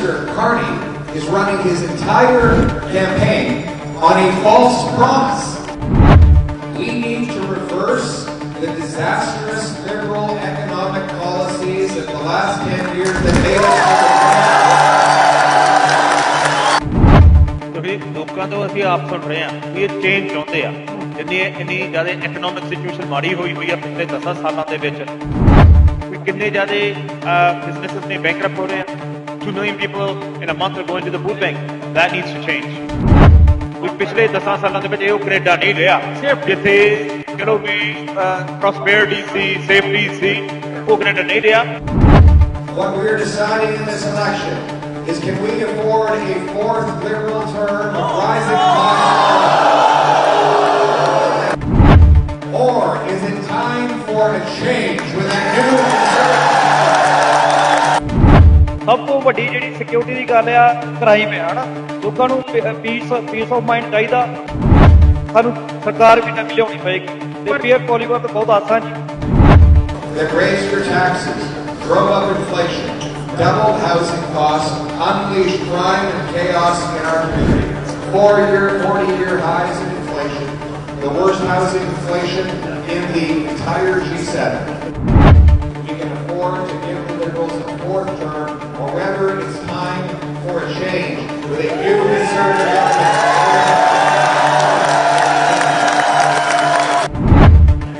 Minister Carney is running his entire campaign on a false promise. We need to reverse the disastrous liberal economic policies of the last 10 years that made us ਕਿਉਂਕਿ ਲੋਕਾਂ ਤੋਂ ਅਸੀਂ ਆਪ ਸੁਣ ਰਹੇ ਹਾਂ ਵੀ ਇਹ ਚੇਂਜ ਚਾਹੁੰਦੇ ਆ ਜਿੰਨੀ ਇੰਨੀ ਜ਼ਿਆਦਾ ਇਕਨੋਮਿਕ ਸਿਚੁਏਸ਼ਨ ਮਾੜੀ ਹੋਈ ਹੋਈ ਆ ਪਿਛਲੇ 10 ਸਾਲਾਂ ਦੇ ਵਿੱਚ ਵੀ ਕਿੰਨੇ ਜ਼ਿਆਦਾ ਬਿਜ਼ਨੈਸਸ ਨੇ ਬੈਂਕਰਪਟ ਹੋ ਰਹੇ ਆ 2 million people in a month are going to the food bank that needs to change we ਪਿਛਲੇ 10 ਸਾਲਾਂ ਦੇ ਵਿੱਚ ਇਹ ਉਹ ਕੈਨੇਡਾ ਨਹੀਂ ਰਿਹਾ ਜਿੱਥੇ ਚਲੋ ਵੀ ਪ੍ਰੋਸਪੈਰਿਟੀ ਸੀ ਸੇਫਟੀ ਸੀ ਉਹ ਕੈਨੇਡਾ ਨਹੀਂ ਰਿਹਾ What we're deciding in this election is can we afford a fourth liberal term of rising ਵੱਡੀ ਜਿਹੜੀ ਸਿਕਿਉਰਿਟੀ ਦੀ ਗੱਲ ਆ ਕ੍ਰਾਈਮ ਹੈ ਹਨਾ ਲੋਕਾਂ ਨੂੰ ਪੀਸ ਪੀਸ ਆਫ ਮਾਈਂਡ ਚਾਹੀਦਾ ਸਾਨੂੰ ਸਰਕਾਰ ਵੀ ਨਵੀਂ ਲਿਆਉਣੀ ਪਏਗੀ ਤੇ ਪੀਅਰ ਪੋਲੀਗਰ ਤਾਂ ਬਹੁਤ ਆਸਾਨ ਜੀ that raised your taxes, drove up inflation, doubled housing costs, unleashed crime and chaos in our community. Four-year, 40-year highs in inflation, the worst housing inflation in the entire G7. For a change with a new conservative government.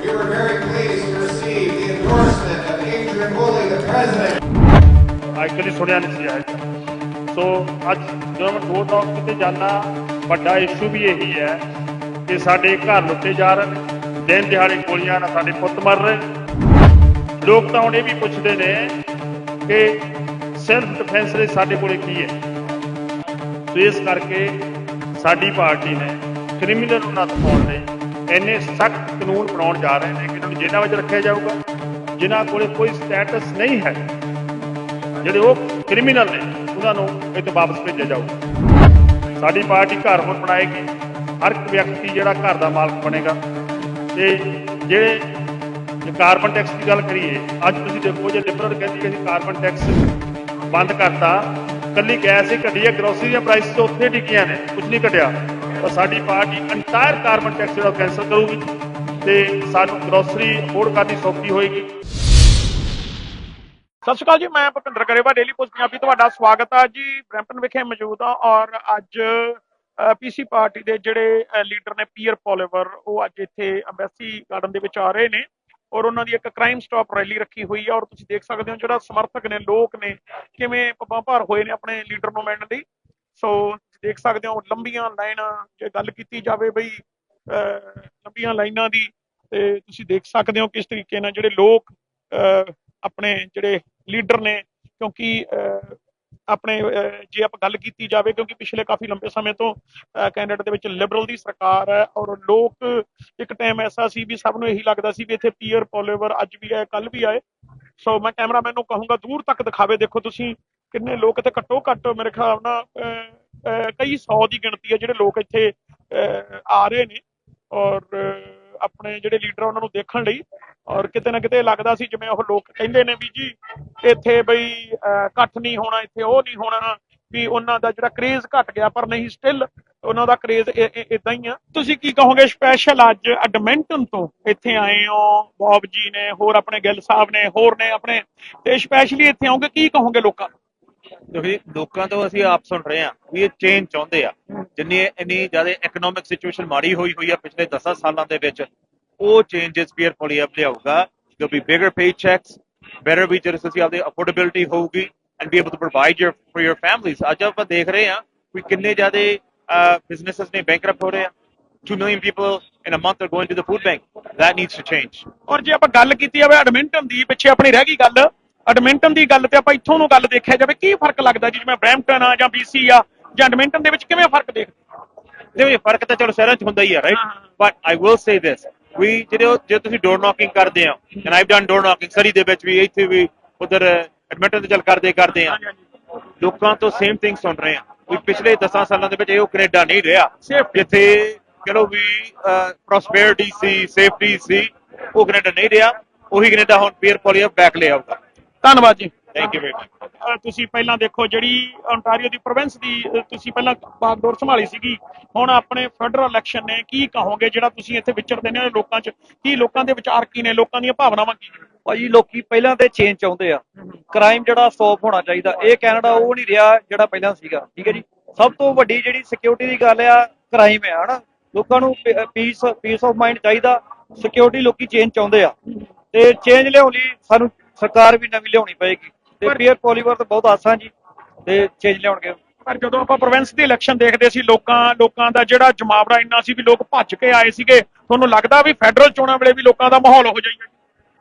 We were very pleased to receive the endorsement of Adrian Woolley, the president ਅੱਜ ਕਦੇ ਸੁਣਿਆ ਨਹੀਂ ਸੀ ਅੱਜ ਸੋ ਅੱਜ ਜਦੋਂ ਮੈਂ ਦੋ talk ਕਿਤੇ ਜਾਣਾ ਵੱਡਾ ਇਸ਼ੂ ਵੀ ਇਹੀ ਹੈ ਕਿ ਸਾਡੇ ਘਰ ਲੁੱਟੇ ਜਾ ਰਹੇ ਨੇ ਦਿਨ ਦਿਹਾੜੇ ਗੋਲੀਆਂ ਨਾਲ ਸਾਡੇ ਪੁੱਤ ਮਰ ਰਹੇ ਲੋਕ ਤਾਂ ਹੁਣ ਇਹ ਵੀ ਪੁੱਛਦੇ ਨੇ ਕਿ ਸੈਲਫ ਡਿਫੈਂਸ ਲਈ ਸਾਡੇ ਕੋਲੇ ਕੀ ਹੈ ਸੋ ਇਸ ਕਰਕੇ ਸਾਡੀ ਪਾਰਟੀ ਨੇ ਕ੍ਰਿਮੀਨਲ ਨੂੰ ਨੱਥ ਪਾਉਣ ਲਈ ਇੰਨੇ ਸਖਤ ਕਾਨੂੰਨ ਬਣਾਉਣ ਜਾ ਰਹੇ ਨੇ ਕਿ ਇਹਨਾਂ ਨੂੰ ਜੇਲ੍ਹਾਂ ਵਿੱਚ ਰੱਖਿਆ ਜਾਊਗਾ, ਜਿਨ੍ਹਾਂ ਕੋਲੇ ਕੋਈ ਸਟੇਟਸ ਨਹੀਂ ਹੈ, ਜਿਹੜੇ ਉਹ ਕ੍ਰਿਮੀਨਲ ਨੇ, ਉਹਨਾਂ ਨੂੰ ਇੱਥੇ ਵਾਪਸ ਭੇਜਿਆ ਜਾਊਗਾ। ਸਾਡੀ ਪਾਰਟੀ ਘਰ ਹੁਣ ਬਣਾਏਗੀ, ਹਰ ਇੱਕ ਵਿਅਕਤੀ ਜਿਹੜਾ ਘਰ ਦਾ ਮਾਲਕ ਬਣੇਗਾ। ਤੇ ਜਿਹੜੇ ਜੇ ਕਾਰਬਨ ਟੈਕਸ ਦੀ ਗੱਲ ਕਰੀਏ, ਅੱਜ ਤੁਸੀਂ ਦੇਖੋ ਜੇ ਲਿਬਰਲ ਕਹਿੰਦੀ ਕਿ ਅਸੀਂ ਕਾਰਬਨ ਟੈਕਸ ਬੰਦ ਕਰਤਾ ਕੱਲੀ ਗੈਸ ਹੀ ਘਟੀ ਹੈ ਗਰੋਸਰੀ ਦੀਆਂ ਪ੍ਰਾਈਸ ਤੋਂ ਉੱਥੇ ਟਿਕੀਆਂ ਨੇ ਕੁਝ ਨਹੀਂ ਘਟਿਆ। ਤਾਂ ਸਾਡੀ ਪਾਰਟੀ ਅੰਟਾਇਰ ਕਾਰਬਨ ਟੈਕਸ ਜਿਹੜਾ ਕੈਂਸਲ ਕਰੂਗੀ ਤੇ ਸਾਨੂੰ ਗਰੋਸਰੀ ਅਫੋਰਡ ਕਰਨੀ ਸੌਖੀ ਹੋਏਗੀ। ਸਤਿ ਸ਼੍ਰੀ ਅਕਾਲ ਜੀ, ਮੈਂ ਭੁਪਿੰਦਰ ਕਰੇਵਾ ਡੇਲੀ ਪੋਸਟ ਪੰਜਾਬੀ ਤੁਹਾਡਾ ਸਵਾਗਤ ਆ ਜੀ। ਬ੍ਰੈਂਪਟਨ ਵਿਖੇ ਮੌਜੂਦ ਹਾਂ ਔਰ ਅੱਜ ਪੀਸੀ ਪਾਰਟੀ ਦੇ ਜਿਹੜੇ ਲੀਡਰ ਨੇ ਪੀਅਰ ਪੋਲੀਵਰ ਉਹ ਅੱਜ ਇੱਥੇ ਅੰਬੈਸੀ ਗਾਰਡਨ ਦੇ ਵਿੱਚ ਆ ਰਹੇ ਨੇ। ਔਰ ਉਹਨਾਂ ਦੀ ਇੱਕ ਕ੍ਰਾਈਮ ਸਟਾਪ ਰੈਲੀ ਰੱਖੀ ਹੋਈ ਹੈ ਔਰ ਤੁਸੀਂ ਦੇਖ ਸਕਦੇ ਹੋ ਜਿਹੜਾ ਸਮਰਥਕ ਨੇ ਲੋਕ ਨੇ ਕਿਵੇਂ ਪੱਬਾਂ ਭਾਰ ਹੋਏ ਨੇ ਆਪਣੇ ਲੀਡਰ ਨੂੰ ਮਿਲਣ ਲਈ ਸੋ ਦੇਖ ਸਕਦੇ ਹੋ ਲੰਬੀਆਂ ਲਾਈਨਾਂ ਜੇ ਗੱਲ ਕੀਤੀ ਜਾਵੇ ਬਈ ਅ, ਲੰਬੀਆਂ ਲਾਈਨਾਂ ਦੀ ਤੇ ਤੁਸੀਂ ਦੇਖ ਸਕਦੇ ਹੋ ਕਿਸ ਤਰੀਕੇ ਨਾਲ ਜਿਹੜੇ ਲੋਕ ਅ, ਆਪਣੇ ਜਿਹੜੇ ਲੀਡਰ ਨੇ ਕਿਉਂਕਿ ਅਹ, ਆਪਣੇ ਜੇ ਆਪਾਂ ਗੱਲ ਕੀਤੀ ਜਾਵੇ ਕਿਉਂਕਿ ਪਿਛਲੇ ਕਾਫੀ ਲੰਬੇ ਸਮੇਂ ਤੋਂ ਕੈਨੇਡਾ ਦੇ ਵਿੱਚ ਲਿਬਰਲ ਦੀ ਸਰਕਾਰ ਹੈ ਔਰ ਲੋਕ ਇੱਕ ਟਾਈਮ ਐਸਾ ਸੀ ਵੀ ਸਭ ਨੂੰ ਇਹੀ ਲੱਗਦਾ ਸੀ ਵੀ ਇੱਥੇ ਪੀਅਰ ਪੋਲੀਵਰ ਅੱਜ ਵੀ ਆਏ ਕੱਲ ਵੀ ਆਏ। ਸੋ ਮੈਂ ਕੈਮਰਾਮੈਨ ਨੂੰ ਕਹੂੰਗਾ ਦੂਰ ਤੱਕ ਦਿਖਾਵੇ ਦੇਖੋ ਤੁਸੀਂ ਕਿੰਨੇ ਲੋਕ ਇੱਥੇ ਘੱਟੋ ਘੱਟ ਮੇਰੇ ਖਿਆਲ ਨਾਲ ਕਈ ਸੌ ਦੀ ਗਿਣਤੀ ਹੈ ਜਿਹੜੇ ਲੋਕ ਇੱਥੇ ਅਹ, ਆ ਰਹੇ ਨੇ ਔਰ ਆਪਣੇ ਜਿਹੜੇ ਲੀਡਰ ਉਹਨਾਂ ਨੂੰ ਦੇਖਣ ਲਈ। ਔਰ ਕਿਤੇ ਨਾ ਕਿਤੇ ਲੱਗਦਾ ਸੀ ਜਿਵੇਂ ਉਹ ਲੋਕ ਕਹਿੰਦੇ ਨੇ ਵੀ ਜੀ, ਇੱਥੇ ਬਈ ਇਕੱਠ ਨਹੀਂ ਹੋਣਾ, ਇੱਥੇ ਉਹ ਨਹੀਂ ਹੋਣਾ, ਵੀ ਉਹਨਾਂ ਦਾ ਜਿਹੜਾ ਕਰੇਜ਼ ਘਟ ਗਿਆ, ਪਰ ਨਹੀਂ ਸਟਿਲ ਉਹਨਾਂ ਦਾ ਕਰੇਜ਼ ਇਦਾਂ ਹੀ ਆ। ਤੁਸੀਂ ਕੀ ਕਹੋਗੇ ਸਪੈਸ਼ਲ ਅੱਜ ਐਡਮਿੰਟਨ ਤੋਂ ਇੱਥੇ ਆਏ ਹੋ ਬੌਬ ਜੀ ਨੇ, ਹੋਰ ਆਪਣੇ ਗਿੱਲ ਸਾਹਿਬ ਨੇ, ਹੋਰ ਨੇ ਆਪਣੇ, ਤੇ ਸਪੈਸ਼ਲੀ ਇੱਥੇ ਆਉਂਗੇ ਕੀ ਕਹੋਗੇ ਲੋਕਾਂ ਨੂੰ? ਕਿਉਂਕਿ ਲੋਕਾਂ ਤੋਂ ਅਸੀਂ ਆਪ ਸੁਣ ਰਹੇ ਹਾਂ ਵੀ ਇਹ ਚੇਂਜ ਚਾਹੁੰਦੇ ਆ। ਜਿੰਨੀ ਇੰਨੀ ਜ਼ਿਆਦਾ ਇਕਨੋਮਿਕ ਸਿਚੁਏਸ਼ਨ ਮਾੜੀ ਹੋਈ ਹੋਈ ਆ ਪਿਛਲੇ 10 ਸਾਲਾਂ ਦੇ ਵਿੱਚ। ਉਹ ਚੇਂਜਸ ਪੀਅਰ ਪੋਲੀਅਪ ਲਿਆਊਗਾ। ਜੋ ਵੀ ਬਿਗਰ ਪੇ ਚੈਕਸ ਬੈਟਰ ਵੀ ਜਿਹੜੇ ਤੁਸੀਂ ਆਪਦੇ ਅਫੋਰਡੇਬਿਲਟੀ ਹੋਊਗੀ and be able to provide your for your families ਅੱਜ ਆਪਾਂ ਦੇਖ ਰਹੇ ਹਾਂ ਵੀ ਕਿੰਨੇ ਜ਼ਿਆਦਾ ਬਿਜ਼ਨੈਸਸ ਨੇ ਬੈਂਕਰਪਟ ਹੋ ਰਹੇ ਆ। 2 million people in a month are going to the food bank that needs to change ਔਰ ਜੇ ਆਪਾਂ ਗੱਲ ਕੀਤੀ ਜਾਵੇ ਐਡਮਿੰਟਨ ਦੀ ਪਿੱਛੇ ਆਪਣੀ ਰਹਿ ਗਈ ਗੱਲ। ਐਡਮਿੰਟਨ ਦੀ ਗੱਲ ਤੇ ਆਪਾਂ ਇੱਥੋਂ ਨੂੰ ਗੱਲ ਦੇਖਿਆ ਜਾਵੇ ਕੀ ਫ਼ਰਕ ਲੱਗਦਾ ਜੀ ਜਿਵੇਂ ਬ੍ਰੈਂਪਟਨ ਆ ਜਾਂ ਬੀਸੀ ਆ ਜਾਂ ਐਡਮਿੰਟਨ ਦੇ ਵਿੱਚ ਕਿਵੇਂ ਫ਼ਰਕ ਦੇਖਦੇ? ਦੇਖੋ ਫ਼ਰਕ ਤਾਂ ਚਲੋ ਸ਼ਹਿਰਾਂ 'ਚ ਹੁੰਦਾ ਹੀ ਆ right but I will say this ਵੀ ਜਿਹੜੇ ਜੇ ਤੁਸੀਂ ਡੋਰ ਨੌਕਿੰਗ ਕਰਦੇ ਆ and I've done door knocking Surrey ਦੇ ਵਿੱਚ ਵੀ ਇੱਥੇ ਵੀ ਉਧਰ ਐਡਮਿਟਨ ਤੇ ਚੱਲ ਕਰਦੇ ਕਰਦੇ ਆ। ਲੋਕਾਂ ਤੋਂ ਸੇਮ ਥਿੰਗ ਸੁਣ ਰਹੇ ਆ। ਵੀ ਪਿਛਲੇ 10 ਸਾਲਾਂ ਦੇ ਵਿੱਚ ਇਹ ਉਹ ਕੈਨੇਡਾ ਨਹੀਂ ਰਿਹਾ। ਜਿੱਥੇ ਚਲੋ ਵੀ ਪ੍ਰੋਸਪੈਰਿਟੀ ਸੀ ਸੇਫਟੀ ਸੀ ਉਹ ਕੈਨੇਡਾ ਨਹੀਂ ਰਿਹਾ। ਉਹੀ ਕੈਨੇਡਾ ਹੁਣ ਪੀਅਰ ਪੋਲੀਅਪ ਬੈਕ ਲੈ ਆਊਗਾ ਧੰਨਵਾਦ ਜੀ। ਥੈਂਕ ਯੂ ਵੈਰੀ ਮਚ ਤੁਸੀਂ ਪਹਿਲਾਂ ਦੇਖੋ ਜਿਹੜੀ ontario ਦੀ ਪ੍ਰੋਵਿੰਸ ਦੀ ਤੁਸੀਂ ਪਹਿਲਾਂ ਬਾਗਡੋਰ ਸੰਭਾਲੀ ਸੀਗੀ। ਹੁਣ ਆਪਣੇ ਫੈਡਰਲ ਇਲੈਕਸ਼ਨ ਨੇ ਕੀ ਕਹੋਗੇ, ਜਿਹੜਾ ਤੁਸੀਂ ਇੱਥੇ ਵਿਚਰਦੇ ਨੇ ਲੋਕਾਂ 'ਚ? ਕੀ ਲੋਕਾਂ ਦੇ ਵਿਚਾਰ ਕੀ ਨੇ? ਲੋਕਾਂ ਦੀਆਂ ਭਾਵਨਾਵਾਂ ਕੀ ਨੇ? ਭਾਜੀ, ਲੋਕੀ ਪਹਿਲਾਂ ਤੇ ਚੇਂਜ ਚਾਹੁੰਦੇ ਆ। ਕ੍ਰਾਈਮ ਜਿਹੜਾ ਸਟਾਪ ਹੋਣਾ ਚਾਹੀਦਾ। ਇਹ ਕੈਨੇਡਾ ਉਹ ਨਹੀਂ ਰਿਹਾ ਜਿਹੜਾ ਪਹਿਲਾਂ ਸੀਗਾ। ਠੀਕ ਹੈ ਜੀ? ਸਭ ਤੋਂ ਵੱਡੀ ਜਿਹੜੀ ਸਿਕਿਉਰਿਟੀ ਦੀ ਗੱਲ ਆ ਕ੍ਰਾਈਮ ਆ, ਹਨਾ? ਲੋਕਾਂ ਨੂੰ ਪੀਸ ਪੀਸ ਆਫ ਮਾਈਂਡ ਚਾਹੀਦਾ। ਸਿਕਿਉਰਿਟੀ ਲੋਕੀ ਚੇਂਜ ਚਾਹੁੰਦੇ ਆ। ਤੇ ਚੇਂਜ ਲਿਆਉਣ ਲਈ ਸਾਨੂੰ ਸਰਕਾਰ ਵੀ ਨਵੀਂ ਲਿਆਉਣੀ ਪਏਗੀ। ਤੇ ਪੀਅਰ ਪੋਲੀਵਰ ਤਾਂ ਬਹੁਤ ਆਸਾਂ ਜੀ ਤੇ ਚੇਂਜ ਲਿਆਉਣਗੇ। ਪਰ ਜਦੋਂ ਆਪਾਂ ਪ੍ਰੋਵਿੰਸ ਦੀ ਇਲੈਕਸ਼ਨ ਦੇਖਦੇ ਸੀ ਲੋਕਾਂ ਲੋਕਾਂ ਦਾ ਜਿਹੜਾ ਜਮਾਵੜਾ ਇੰਨਾ ਸੀ ਵੀ ਲੋਕ ਭੱਜ ਕੇ ਆਏ ਸੀਗੇ ਤੁਹਾਨੂੰ ਲੱਗਦਾ ਵੀ ਫੈਡਰਲ ਚੋਣਾਂ ਵੇਲੇ ਵੀ ਲੋਕਾਂ ਦਾ ਮਾਹੌਲ ਹੋ ਜਾਏਗਾ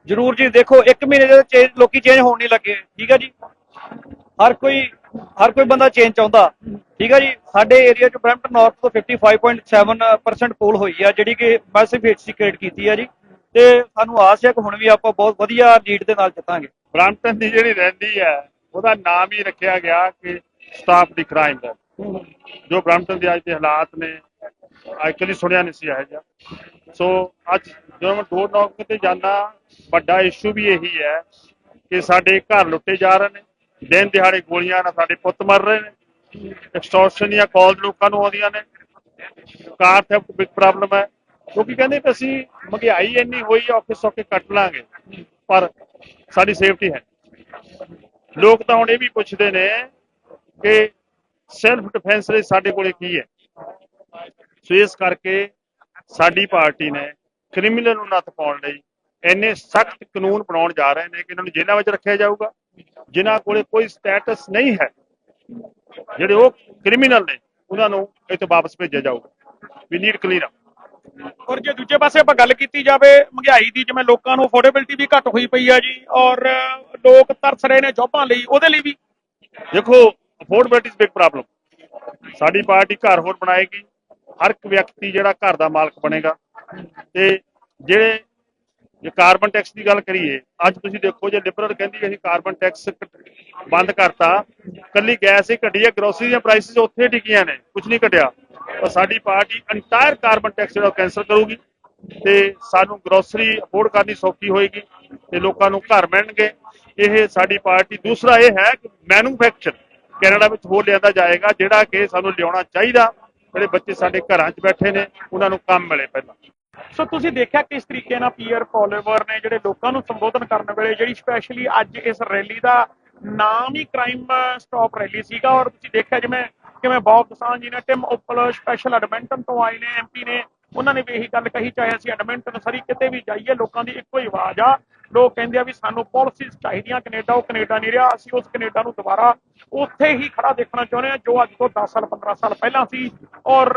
ਜ਼ਰੂਰ ਜੀ ਦੇਖੋ ਇੱਕ ਮਹੀਨੇ ਦੇ ਚੇਂਜ ਲੋਕੀ ਚੇਂਜ ਹੋਣ ਨਹੀਂ ਲੱਗੇ ਠੀਕ ਹੈ ਜੀ? ਹਰ ਕੋਈ ਹਰ ਕੋਈ ਬੰਦਾ ਚੇਂਜ ਚਾਹੁੰਦਾ ਠੀਕ ਹੈ ਜੀ? ਸਾਡੇ ਏਰੀਆ ਚ ਬ੍ਰੈਂਪਟਨ ਨਾਰਥ ਤੋਂ 55.7% ਪੋਲ ਹੋਈ ਆ ਜਿਹੜੀ ਕਿ ਮੈਸਿਵ ਹਿੱਟ ਕ੍ਰੀਏਟ ਕੀਤੀ ਆ ਜੀ। ਤੇ ਸਾਨੂੰ ਆਸ ਹੈ ਕਿ ਹੁਣ ਵੀ ਆਪਾਂ ਬਹੁਤ ਵਧੀਆ ਲੀਡ ਦੇ ਨਾਲ ਜਿੱਤਾਂਗੇ। ਬ੍ਰਾਂਟਨ ਦੀ ਜਿਹੜੀ ਰੈਲੀ ਹੈ, ਉਹਦਾ ਨਾਮ ਹੀ ਰੱਖਿਆ ਗਿਆ ਕਿ ਸਟਾਪ ਦੀ ਕ੍ਰਾਈਮ ਦਾ। ਜੋ ਬ੍ਰਾਂਟਨ ਦੇ ਅੱਜ ਦੇ ਹਾਲਾਤ ਨੇ, ਅੱਜ ਸੁਣਿਆ ਨਹੀਂ ਸੀ ਇਹ ਜਿਹਾ। ਸੋ ਅੱਜ ਜਦੋਂ ਮੈਂ ਡੋਰ ਨੌਕ ਤੇ ਜਾਂਦਾ, ਵੱਡਾ ਇਸ਼ੂ ਵੀ ਇਹੀ ਹੈ ਕਿ ਸਾਡੇ ਘਰ ਲੁੱਟੇ ਜਾ ਰਹੇ ਨੇ। ਦਿਨ ਦਿਹਾੜੇ ਗੋਲੀਆਂ ਨਾਲ ਸਾਡੇ ਪੁੱਤ ਮਰ ਰਹੇ ਨੇ। ਐਕਸਟੋਰਸ਼ਨ ਦੀਆਂ ਕਾਲ ਲੋਕਾਂ ਨੂੰ ਆਉਂਦੀਆਂ ਨੇ। ਕਾਰ ਥੈਫਟ ਬਿਗ ਪ੍ਰੋਬਲਮ ਹੈ। ਕਿਉਂਕਿ ਕਹਿੰਦੇ ਕਿ ਅਸੀਂ ਮਹਿੰਗਾਈ ਇੰਨੀ ਹੋਈ ਹੈ ਔਖੇ ਸੌਖੇ ਕੱਟ ਲਾਂਗੇ। ਪਰ ਸਾਡੀ ਸੇਫਟੀ ਹੈ ਲੋਕ ਤਾਂ ਹੁਣ ਇਹ ਵੀ ਪੁੱਛਦੇ ਨੇ ਕਿ ਸੈਲਫ ਡਿਫੈਂਸ ਲਈ ਸਾਡੇ ਕੋਲੇ ਕੀ ਹੈ? ਸੋ ਇਸ ਕਰਕੇ ਸਾਡੀ ਪਾਰਟੀ ਨੇ ਕ੍ਰਿਮੀਨਲ ਨੂੰ ਨੱਥ ਪਾਉਣ ਲਈ ਇੰਨੇ ਸਖਤ ਕਾਨੂੰਨ ਬਣਾਉਣ ਜਾ ਰਹੇ ਨੇ ਕਿ ਇਹਨਾਂ ਨੂੰ ਜੇਲ੍ਹਾਂ ਵਿੱਚ ਰੱਖਿਆ ਜਾਊਗਾ, ਜਿਨ੍ਹਾਂ ਕੋਲੇ ਕੋਈ ਸਟੇਟਸ ਨਹੀਂ ਹੈ। ਜਿਹੜੇ ਉਹ ਕ੍ਰਿਮੀਨਲ ਨੇ, ਉਹਨਾਂ ਨੂੰ ਇੱਥੇ ਵਾਪਸ ਭੇਜਿਆ ਜਾਊਗਾ। ਵੀ ਨੀਡ ਕਲੀਅਰ ਔਰ ਜੇ ਦੂਜੇ ਪਾਸੇ ਆਪਾਂ ਗੱਲ ਕੀਤੀ ਜਾਵੇ, ਮਹਿੰਗਾਈ ਦੀ ਜਿਵੇਂ ਲੋਕਾਂ ਨੂੰ ਅਫੋਰਡੇਬਿਲਟੀ ਵੀ ਘੱਟ ਹੋਈ ਪਈ ਆ ਜੀ, ਔਰ ਲੋਕ ਤਰਸ ਰਹੇ ਨੇ ਜੌਬਾਂ ਲਈ, ਉਹਦੇ ਲਈ ਵੀ। ਦੇਖੋ ਅਫੋਰਡੇਬਿਲਟੀ ਇਜ਼ ਬਿਗ ਪ੍ਰੋਬਲਮ ਸਾਡੀ ਪਾਰਟੀ ਘਰ ਹੋਰ ਬਣਾਏਗੀ, ਹਰ ਇੱਕ ਵਿਅਕਤੀ ਜਿਹੜਾ ਘਰ ਦਾ ਮਾਲਕ ਬਣੇਗਾ। ਤੇ ਜਿਹੜੇ ਜੇ ਕਾਰਬਨ ਟੈਕਸ ਦੀ ਗੱਲ ਕਰੀਏ, ਅੱਜ ਤੁਸੀਂ ਦੇਖੋ, ਜੇ ਲਿਬਰਲ ਕਹਿੰਦੀ ਅਸੀਂ ਕਾਰਬਨ ਟੈਕਸ ਬੰਦ ਕਰਤਾ, ਕੱਲੀ ਗੈਸ ਹੀ ਘਟੀ ਹੈ ਗਰੋਸਰੀ ਦੀਆਂ ਪ੍ਰਾਈਸਿਸ ਉੱਥੇ ਟਿਕੀਆਂ ਨੇ ਕੁਝ ਨਹੀਂ ਘਟਿਆ। ਪਰ ਸਾਡੀ ਪਾਰਟੀ ਇੰਟਾਇਰ ਕਾਰਬਨ ਟੈਕਸ ਜਿਹੜਾ ਕੈਂਸਲ ਕਰੂਗੀ ਤੇ ਸਾਨੂੰ ਗਰੋਸਰੀ ਅਫੋਰਡ ਕਰਨੀ ਸੌਖੀ ਹੋਏਗੀ ਤੇ ਲੋਕਾਂ ਨੂੰ ਘਰ ਮਿਲਣਗੇ। ਇਹ ਸਾਡੀ ਪਾਰਟੀ, ਦੂਸਰਾ ਇਹ ਹੈ ਕਿ ਮੈਨੂਫੈਕਚਰ ਕੈਨੇਡਾ ਵਿੱਚ ਹੋਰ ਲਿਆਂਦਾ ਜਾਏਗਾ, ਜਿਹੜਾ ਕਿ ਸਾਨੂੰ ਲਿਆਉਣਾ ਚਾਹੀਦਾ। ਜਿਹੜੇ ਬੱਚੇ ਸਾਡੇ ਘਰਾਂ 'ਚ ਬੈਠੇ ਨੇ, ਉਹਨਾਂ ਨੂੰ ਕੰਮ ਮਿਲੇ ਪਹਿਲਾਂ। ਸੋ ਤੁਸੀਂ ਦੇਖਿਆ ਕਿਸ ਤਰੀਕੇ ਨਾਲ ਪੀਅਰ ਫੋਲੋਵਰ ਨੇ ਜਿਹੜੇ ਲੋਕਾਂ ਨੂੰ ਸੰਬੋਧਨ ਕਰਨ ਵੇਲੇ, ਜਿਹੜੀ ਸਪੈਸ਼ਲੀ ਅੱਜ ਇਸ ਰੈਲੀ ਦਾ ਨਾਮ ਹੀ ਕ੍ਰਾਈਮ ਸਟਾਪ ਰੈਲੀ ਸੀਗਾ ਔਰ ਤੁਸੀਂ ਦੇਖਿਆ ਜਿਵੇਂ, ਕਿਵੇਂ ਬੌਬ ਦਸਾਂਝ ਜੀ ਨੇ ਟਿਮ ਓਪਲ ਸਪੈਸ਼ਲ ਐਡਮਿੰਟਨ ਤੋਂ ਆਏ ਨੇ ਐਮਪੀ ਨੇ, ਉਹਨਾਂ ਨੇ ਵੀ ਇਹੀ ਗੱਲ ਕਹੀ, ਚਾਹੇ ਅਸੀਂ ਐਡਮਿੰਟਨ ਸਰੀ ਕਿਤੇ ਵੀ ਜਾਈਏ, ਲੋਕਾਂ ਦੀ ਇੱਕੋ ਹੀ ਆਵਾਜ਼ ਆ, ਲੋਕ ਕਹਿੰਦੇ ਆ ਵੀ ਸਾਨੂੰ ਪਾਲਿਸੀਜ਼ ਚਾਹੀਦੀਆਂ, ਕੈਨੇਡਾ, ਉਹ ਕੈਨੇਡਾ ਨਹੀਂ ਰਿਹਾ, ਅਸੀਂ ਉਸ ਕੈਨੇਡਾ ਨੂੰ ਦੁਬਾਰਾ ਉੱਥੇ ਹੀ ਖੜਾ ਦੇਖਣਾ ਚਾਹੁੰਦੇ ਆ, ਜੋ ਅੱਜ ਤੋਂ 10 ਸਾਲ 15 ਸਾਲ ਪਹਿਲਾਂ ਸੀ, ਔਰ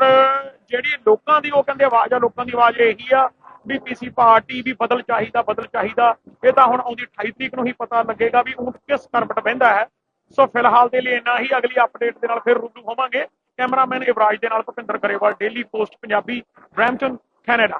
ਜਿਹੜੀ ਲੋਕਾਂ ਦੀ ਉਹ ਕਹਿੰਦੇ ਆਵਾਜ਼ ਆ, ਲੋਕਾਂ ਦੀ ਆਵਾਜ਼ ਇਹੀ ਆ ਵੀ ਪੀਸੀ ਪਾਰਟੀ ਵੀ ਬਦਲ ਚਾਹੀਦਾ ਬਦਲ ਚਾਹੀਦਾ, ਇਹ ਤਾਂ ਹੁਣ ਆਉਂਦੀ 28 ਤਰੀਕ ਨੂੰ ਹੀ ਪਤਾ ਲੱਗੇਗਾ ਵੀ ਊਂਟ ਕਿਸ ਕਰਵਟ ਬਹਿੰਦਾ ਹੈ। ਸੋ ਫਿਲਹਾਲ ਦੇ ਲਈ ਇੰਨਾ ਹੀ, ਅਗਲੀ ਅਪਡੇਟ ਦੇ ਨਾਲ ਫਿਰ ਰੂਬਰੂ ਹੋਵਾਂਗੇ। ਕੈਮਰਾਮੈਨ ਇਬਰਾਜ ਦੇ ਨਾਲ Bhupinder Grewal daily post Punjabi Brampton Canada